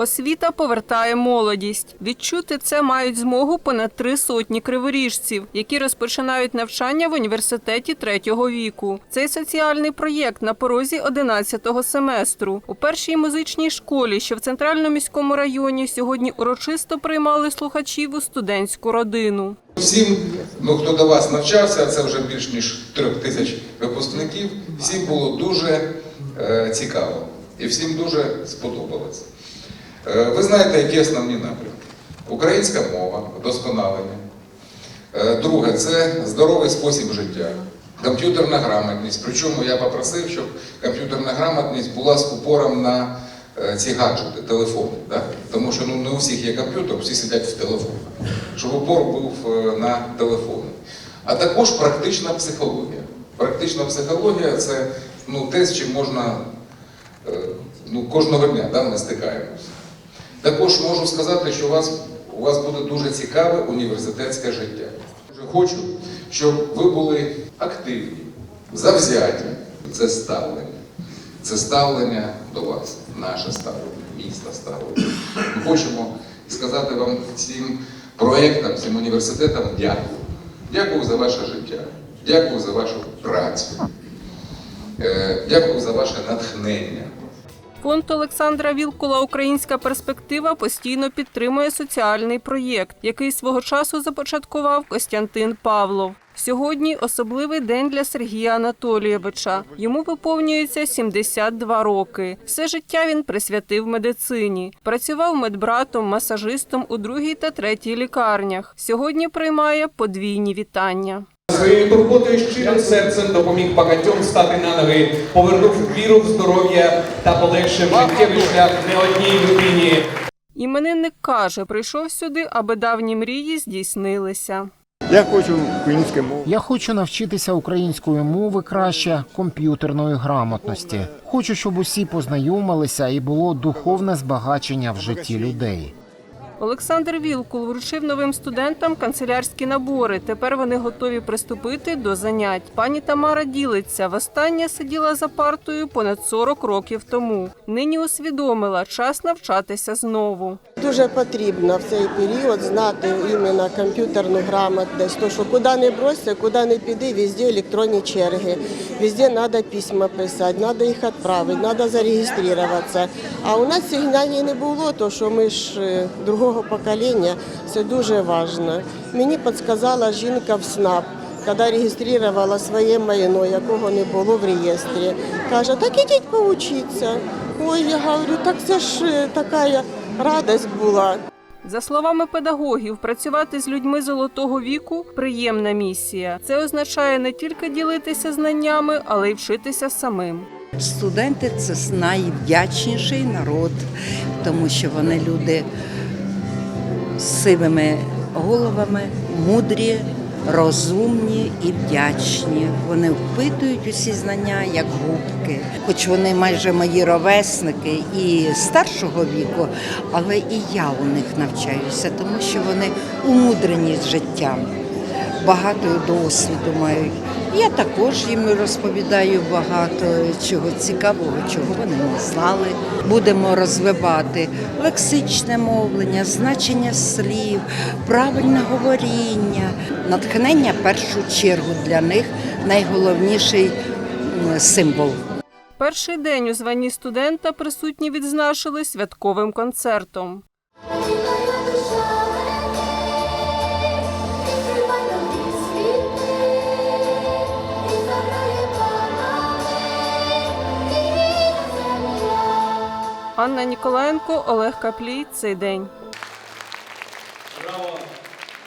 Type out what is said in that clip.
Освіта повертає молодість. Відчути це мають змогу понад три сотні криворіжців, які розпочинають навчання в університеті третього віку. Цей соціальний проєкт на порозі 11-го семестру. У першій музичній школі, що в центральному міському районі, сьогодні урочисто приймали слухачів у студентську родину. Всім, ну хто до вас навчався, це вже більш ніж трьох тисяч випускників. Всім було дуже е, цікаво і всім дуже сподобалось. Е, ви знаєте, які основні напрямки: українська мова, вдосконалення. Е, друге це здоровий спосіб життя, комп'ютерна грамотність. Причому я попросив, щоб комп'ютерна грамотність була з упором на е, ці гаджети, телефони. Да? Тому що ну, не у всіх є комп'ютер, всі сидять в телефонах. Щоб упор був на телефони. А також практична психологія. Практична психологія це ну, те, з чим можна ну, кожного дня да, ми стикаємося. Також можу сказати, що у вас, у вас буде дуже цікаве університетське життя. Хочу, щоб ви були активні, завзяті. Це ставлення. Це ставлення до вас, наше ставлення, міста ставлення. Ми хочемо сказати вам цим проєктам, цим університетам дякую. Дякую за ваше життя, дякую за вашу працю, Е, дякую за ваше натхнення. Фонд Олександра Вілкула Українська перспектива постійно підтримує соціальний проєкт, який свого часу започаткував Костянтин Павлов. Сьогодні особливий день для Сергія Анатолійовича. Йому виповнюється 72 роки. Все життя він присвятив медицині. Працював медбратом, масажистом у другій та третій лікарнях. Сьогодні приймає подвійні вітання. Своєю турботою щирим серцем допоміг багатьом стати на ноги, повернув віру в здоров'я та полегшив життєвий шлях не одній людині. Іменинник каже, прийшов сюди, аби давні мрії здійснилися. Я хочу української мови. Я хочу навчитися української мови краще, комп'ютерної грамотності. Хочу, щоб усі познайомилися і було духовне збагачення в житті людей. Олександр Вілкул вручив новим студентам канцелярські набори. Тепер вони готові приступити до занять. Пані Тамара ділиться. Востаннє сиділа за партою понад 40 років тому. Нині усвідомила час навчатися знову. Дуже потрібно в цей період знати іменно комп'ютерну грамотність, то що куди не бросься, куди не піди, везде електронні черги, везде треба письма писати, треба їх відправити, треба зареєструватися. А у нас знаний не було, то що ми ж е, другого покоління, це дуже важливо. Мені підказала жінка в СНАП. Коли реєструвала своє майно, якого не було в реєстрі, каже, так ідіть поучіться. Ой, я говорю, так це ж е, така радость була. За словами педагогів, працювати з людьми золотого віку приємна місія. Це означає не тільки ділитися знаннями, але й вчитися самим. Студенти це найвдячніший народ, тому що вони люди з сивими головами, мудрі, розумні і вдячні. Вони впитують усі знання як губки. Хоч вони майже мої ровесники і старшого віку, але і я у них навчаюся, тому що вони умудрені з життям багато досвіду мають. Я також їм розповідаю багато чого цікавого, чого вони не знали. Будемо розвивати лексичне мовлення, значення слів, правильне говоріння, натхнення в першу чергу для них найголовніший символ. Перший день у званні студента присутні відзначили святковим концертом. Анна Ніколаєнко, Олег Каплій. Цей день.